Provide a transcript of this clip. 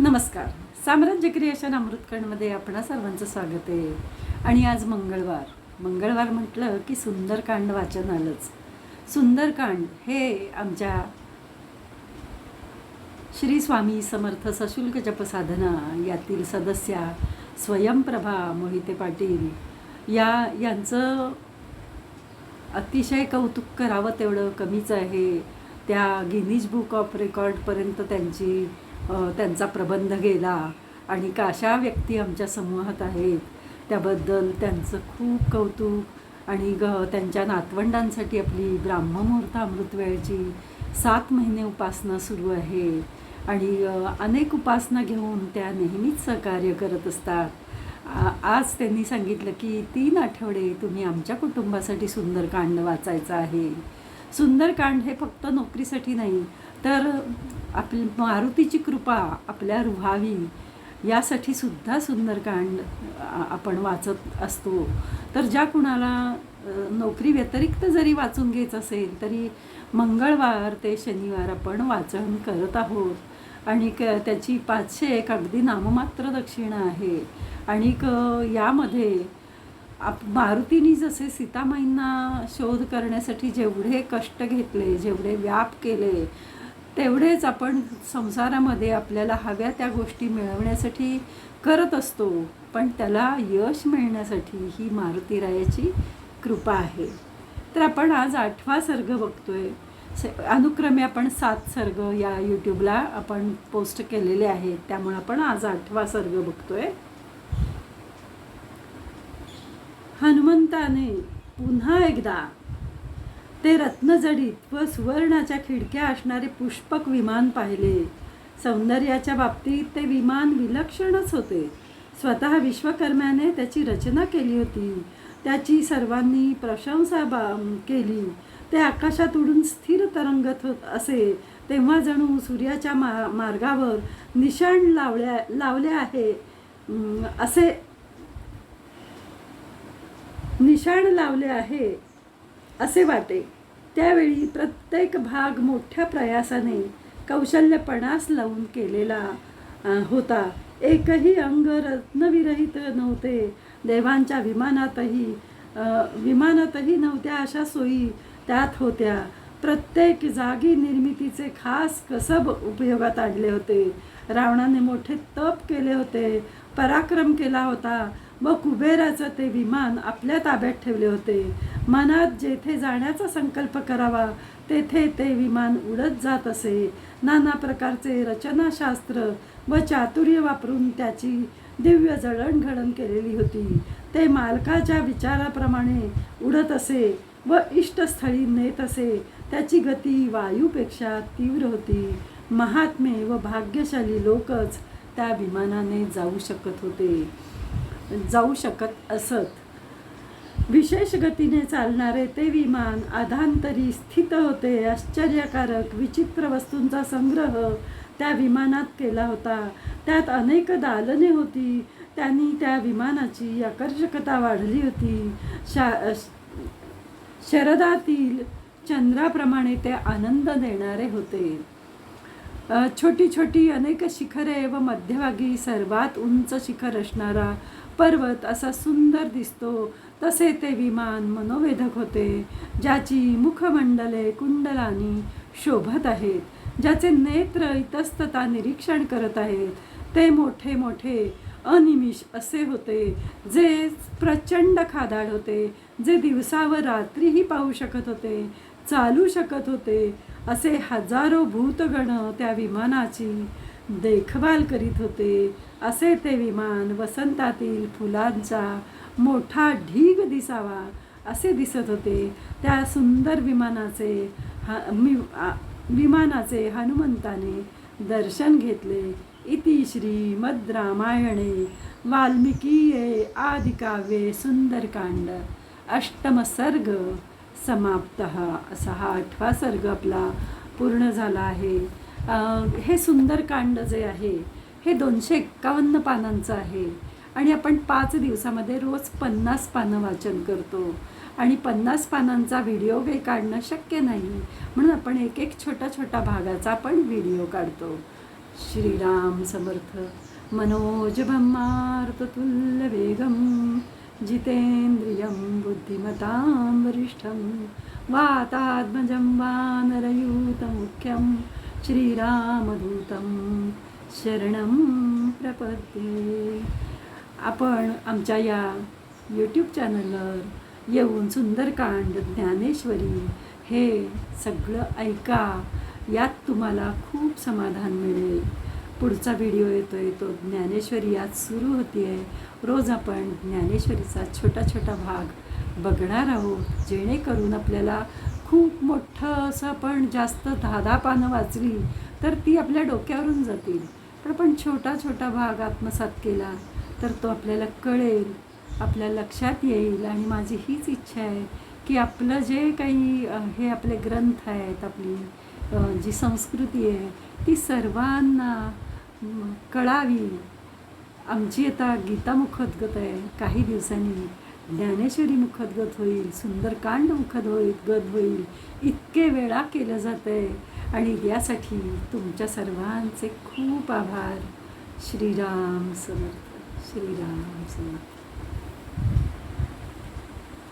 नमस्कार. साम्राज्य क्रिएशन अमृतखंडमध्ये आपणा सर्वांचं स्वागत आहे. आणि आज मंगळवार. मंगळवार म्हटलं की सुंदरकांड वाचन आलंच. सुंदरकांड हे आमच्या श्री स्वामी समर्थ सशुल्क जपसाधना यातील सदस्या स्वयंप्रभा मोहिते पाटील या यांचं अतिशय कौतुक करावं तेवढं कमीच आहे. त्या गिनीज बुक ऑफ रेकॉर्डपर्यंत त्यांची त्यांचा प्रबंध गेला आणि का अशा व्यक्ती आमच्या समूहात आहेत त्याबद्दल त्यांचं खूप कौतुक आणि ग त्यांच्या नातवंडांसाठी आपली ब्राह्ममुहूर्त अमृतवेळची सात महिने उपासना सुरू आहे. आणि अनेक उपासना घेऊन त्या नेहमीच सहकार्य करत असतात. आज त्यांनी सांगितलं की तीन आठवडे तुम्ही आमच्या कुटुंबासाठी सुंदरकांड वाचायचं आहे. सुंदरकांड हे फक्त नोकरीसाठी नाही तर आपली मारुतीची कृपा आपल्या व्हावी यासाठी सुद्धा सुंदरकांड आपण वाचत असतो. तर ज्या कुणाला नोकरी व्यतिरिक्त जरी वाचून घ्यायचं असेल तरी मंगळवार ते शनिवार आपण वाचन करत आहोत. आणि क त्याची पाचशे एक अगदी नाममात्र दक्षिणा आहे. आणि क यामध्ये आप मारुतीनी जसे सीतामाईंना शोध करण्यासाठी जेवढे कष्ट घेतले जेवढे व्याप केले तेवढेच आपण संसारामध्ये आपल्याला हव्या त्या गोष्टी मिळवण्यासाठी करत असतो पण त्याला यश मिळण्यासाठी ही मारुतीरायाची कृपा आहे. तर आपण आज आठवा सर्ग बघतोय. अनुक्रमे आपण सात सर्ग या यूट्यूबला आपण पोस्ट केलेले आहेत. त्यामुळे आपण आज आठवा सर्ग बघतोय. हनुमंताने पुन्हा एकदा ते रत्नजडीत व सुवर्णाच्या खिडक्या असणारे पुष्पक विमान पाहिले. सौंदर्याच्या बाबतीत ते विमान विलक्षणच होते. स्वतः विश्वकर्म्याने त्याची रचना केली होती. त्याची सर्वांनी प्रशंसा बा केली. ते आकाशात उडून स्थिर तरंगत होत असे. तेव्हा जणू सूर्याच्या मा मार्गावर निशाण लावल्या लावले आहे. असे निशाण लावले आहे. असे वाटे. त्यावेळी प्रत्येक भाग मोठ्या प्रयासाने कौशल्यपणास लावून केलेला होता. एकही अंग रत्नविरहित नव्हते. देवांच्या विमानातही विमानातही नव्हत्या अशा सोयी त्यात होत्या. प्रत्येक जागी निर्मितीचे खास कसब उपयोगात आणले होते. रावणाने मोठे तप केले होते. पराक्रम केला होता. व कुबेराचं ते विमान आपल्या ताब्यात ठेवले होते. मनात जेथे जाण्याचा संकल्प करावा तेथे ते विमान उडत जात असे. नाना प्रकारचे रचनाशास्त्र व चातुर्य वापरून त्याची दिव्य जळणघडण केलेली होती. ते मालकाच्या विचाराप्रमाणे उडत असे व इष्टस्थळी नेत असे. त्याची गती वायूपेक्षा तीव्र होती. महात्मे व भाग्यशाली लोकच त्या विमानाने जाऊ शकत होते. जाऊ शकत असत. विशेष गतीने चालणारे ते विमान आधांतरी स्थित होते. आश्चर्यकारक विचित्र वस्तूंचा संग्रह त्या विमानात केला होता. त्यात अनेक दालने होती. त्यांनी त्या विमानाची आकर्षकता वाढली होती. शा शरदातील चंद्राप्रमाणे ते आनंद देणारे होते. छोटी छोटी अनेक शिखरे व मध्यभागी सर्वात उंच शिखर असणारा पर्वत असा सुंदर दिसतो. तसे ते विमान मनोवेधक होते ज्याची मुखमंडले कुंडलानी शोभत आहेत ज्याचे नेत्र इतस्तता निरीक्षण करत आहेत. ते मोठे मोठे अनिमिष असे होते जे प्रचंड खादाड होते जे दिवसावर रात्रीही पाहू शकत होते चालू शकत होते असे हजारो भूतगण त्या विमानाची देखभाल करीत होते. असे ते विमान वसंतातील फुलांचा मोठा ढीग दिसावा असे दिसत होते. त्या सुंदर विमानाचे ह विमानाचे हनुमंताने दर्शन घेतले. इति श्रीमद रामायणे. वाल्मिकीये आदिकाव्ये सुंदरकांड. अष्टमसर्ग समाप्त. असा हा आठवा सर्ग आपला पूर्ण झाला आहे. हे हे सुंदरकांड जे आहे हे दोनशे एक्कावन्न पानांचं आहे. आणि आपण पाच दिवसामध्ये रोज पन्नास पानं वाचन करतो. आणि पन्नास पानांचा व्हिडिओ काही काढणं शक्य नाही. म्हणून आपण एक एक छोटा छोटा भागाचा आपण व्हिडिओ काढतो. श्रीराम समर्थ. मनोज ब्रह्मार्ततुल्य वेगम. जितेन्द्रियं बुद्धिमतां वरिष्ठं वातात्मजं वानरयूतमुख्यं श्रीरामदूतं शरणं प्रपद्ये. आपण आमच्या या यूट्यूब चॅनलवर येऊन सुंदरकांड ज्ञानेश्वरी हे सगळं ऐका. यात तुम्हाला खूप समाधान मिळेल. पुढचा व्हिडिओ येतो आहे तो ज्ञानेश्वरी आज सुरू होती आहे रोज आपण ज्ञानेश्वरीचा छोटा छोटा भाग बघणार आहोत जेणेकरून आपल्याला खूप मोठं असं आपण जास्त दहा दहा पानं वाचली तर ती आपल्या डोक्यावरून जातील. पण आपण छोटा छोटा भाग आत्मसात केला तर तो आपल्याला कळेल आपल्या लक्षात येईल. आणि माझी हीच इच्छा आहे की आपलं जे काही हे आपले ग्रंथ आहेत आपली जी संस्कृती आहे ती सर्वांना कळावी. आमची आता गीता मुखोद्गत आहे. काही दिवसांनी ज्ञानेश्वरी मुखोद्गत होईल सुंदरकांड मुखद होईल गत होईल. इतके वेळा केलं जातं आहे आणि यासाठी तुमच्या सर्वांचे खूप आभार. श्रीराम समर्थ श्रीराम समर्थ.